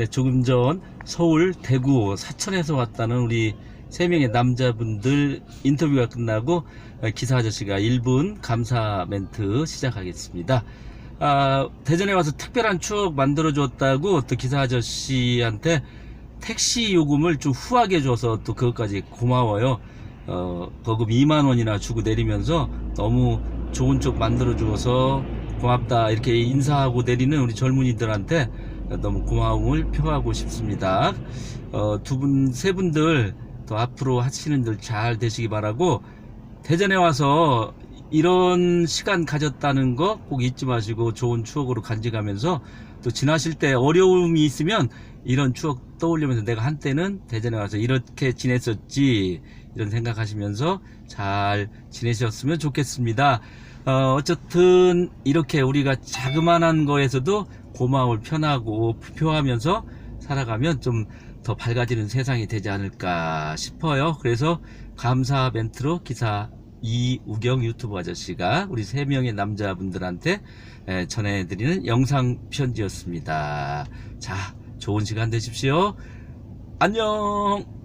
네, 조금 전 서울, 대구, 사천에서 왔다는 우리 세 명의 남자분들 인터뷰가 끝나고 어, 기사 아저씨가 1분 감사 멘트 시작하겠습니다. 아, 대전에 와서 특별한 추억 만들어 줬다고 또 기사 아저씨한테 택시 요금을 좀 후하게 줘서 또 그것까지 고마워요. 어, 거금 2만 원이나 주고 내리면서 너무 좋은 쪽 만들어 주어서 고맙다 이렇게 인사하고 내리는 우리 젊은이들한테 너무 고마움을 표하고 싶습니다. 어, 두 분, 세 분들 더 앞으로 하시는 일 잘 되시기 바라고 대전에 와서 이런 시간 가졌다는 거 꼭 잊지 마시고 좋은 추억으로 간직하면서 또 지나실 때 어려움이 있으면 이런 추억 떠올리면서 내가 한때는 대전에 와서 이렇게 지냈었지 이런 생각하시면서 잘 지내셨으면 좋겠습니다. 어, 어쨌든 이렇게 우리가 자그마한 거에서도 고마움을 편하고 표하면서 살아가면 좀 더 밝아지는 세상이 되지 않을까 싶어요. 그래서 감사 멘트로 기사 이우경 유튜브 아저씨가 우리 세 명의 남자분들한테 에, 전해드리는 영상 편지였습니다. 자, 좋은 시간 되십시오. 안녕!